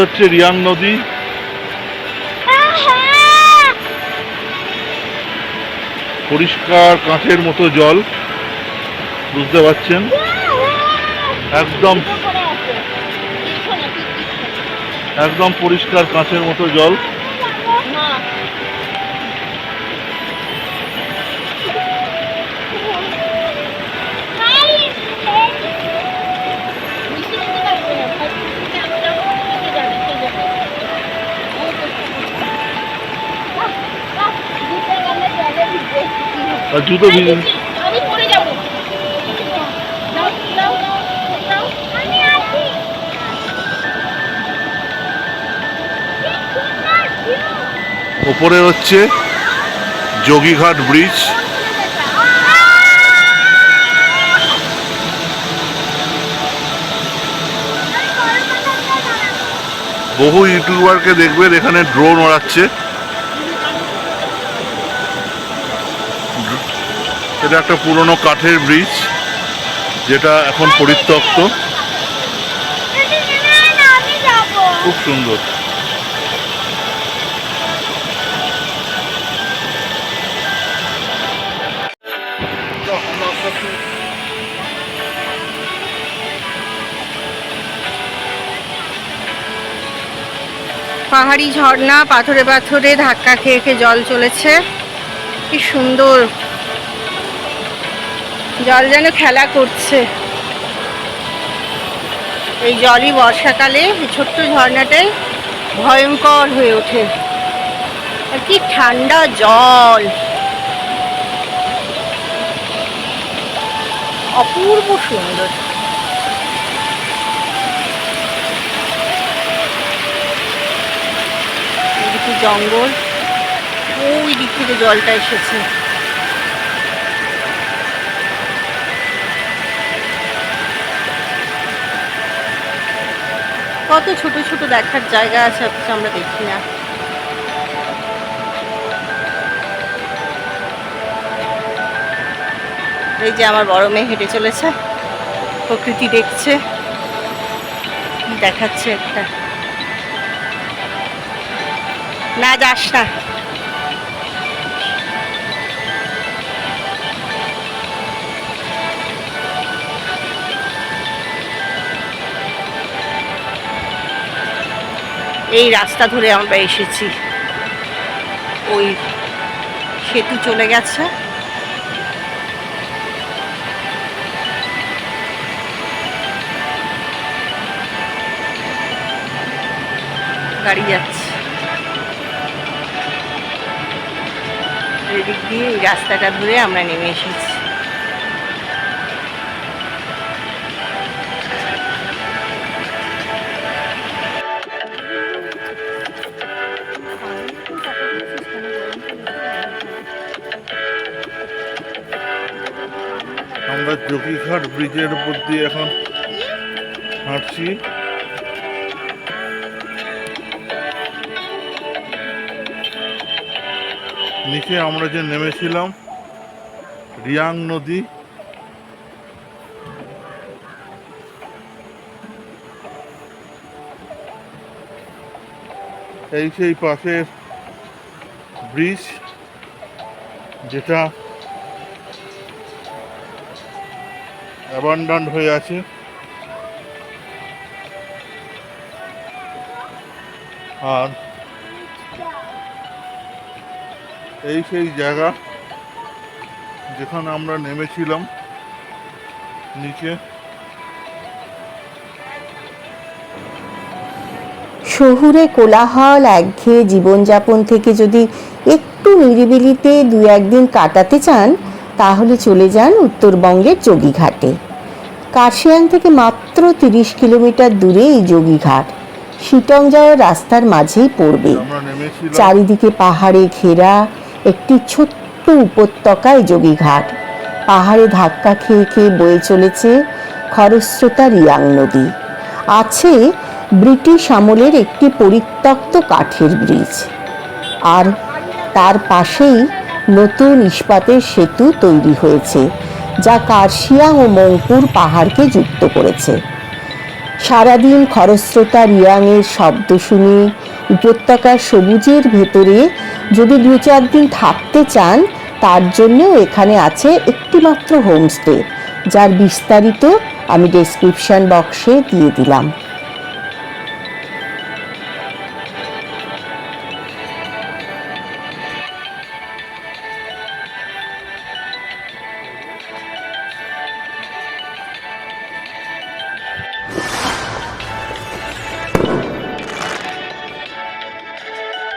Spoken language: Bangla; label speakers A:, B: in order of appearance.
A: হচ্ছে রিয়াং নদী। পরিষ্কার কাঁচের মতো জল, বুঝতে পারছেন? একদম একদম পরিষ্কার কাঁচের মতো জল। আর জুতো ভিজে
B: আমি পড়ে যাব নাও, নাও, নাও। আমি আছি।
A: ওপরে হচ্ছে যোগীঘাট ব্রিজ বহু ইউটিউবারকে দেখবেন এখানে ড্রোন ওড়াচ্ছে এটা একটা পুরনো কাঠের ব্রিজ, যেটা এখন পরিত্যক্ত। খুব সুন্দর।
C: পাহাড়ি ঝর্ণা, পাথরে পাথরে ধাক্কা খেয়ে খেয়ে জল চলেছে। কি সুন্দর। জল যেন খেলা করছে। এই জলই বর্ষাকালে ছোট্ট ঝর্ণাটাই ভয়ঙ্কর হয়ে ওঠে। আর কি ঠান্ডা জল। অপূর্ব সুন্দর। জঙ্গল ওই দিক থেকে জলটা এসেছে। কত ছোট ছোট দেখার জায়গা আছে অথচ আমরা দেখি না। এই যে আমার বড় মেয়ে হেঁটে চলেছে, প্রকৃতি দেখছে, দেখাচ্ছে একটা। না, যাস না। এই রাস্তা ধরে আমরা এসেছি। ওই সেতু চলে গেছে। গাড়ি যাচ্ছে। এদিক দিয়ে এই রাস্তাটা ধরে আমরা নেমে এসেছি।
A: আমরা যোগীঘাট ব্রিজের উপর দিয়ে এখন হাঁটছি। নিচে আমরা যে নেমেছিলাম, রিয়াং নদী। এই সেই পাশের ব্রিজ, যেটা অ্যাবান্ডান্ট হয়ে আছে। আর এই সেই জায়গা যেখানে আমরা নেমেছিলাম, নিচে।
C: শহুরে কোলাহল একঘেয়ে জীবনযাপন থেকে যদি একটু নিরিবিলিতে দু একদিন কাটাতে চান তাহলে চলে যান উত্তরবঙ্গের যোগীঘাটে। কার্শিয়াং থেকে মাত্র তিরিশ কিলোমিটার দূরে এই যোগীঘাট। শিটং যাওয়ার রাস্তার মাঝেই পড়বে। চারিদিকে পাহাড়ে ঘেরা একটি ছোট্ট উপত্যকায় যোগীঘাট। পাহাড়ে ধাক্কা খেয়ে খেয়ে বয়ে চলেছে খরস্রোতা রিয়াং নদী। আছে ব্রিটিশ আমলের একটি পরিত্যক্ত কাঠের ব্রিজ। আর তার পাশেই নতুন ইস্পাতের সেতু তৈরি হয়েছে, যা কার্শিয়া ও মংপুর পাহাড়কে যুক্ত করেছে। সারাদিন খরস্রোতা রিয়াংয়ের শব্দ শুনে উপত্যকার সবুজের ভেতরে যদি দু চার দিন থাকতে চান, তার জন্যও এখানে আছে একটিমাত্র হোমস্টে, যার বিস্তারিত আমি ডেসক্রিপশন বক্সে দিয়ে দিলাম।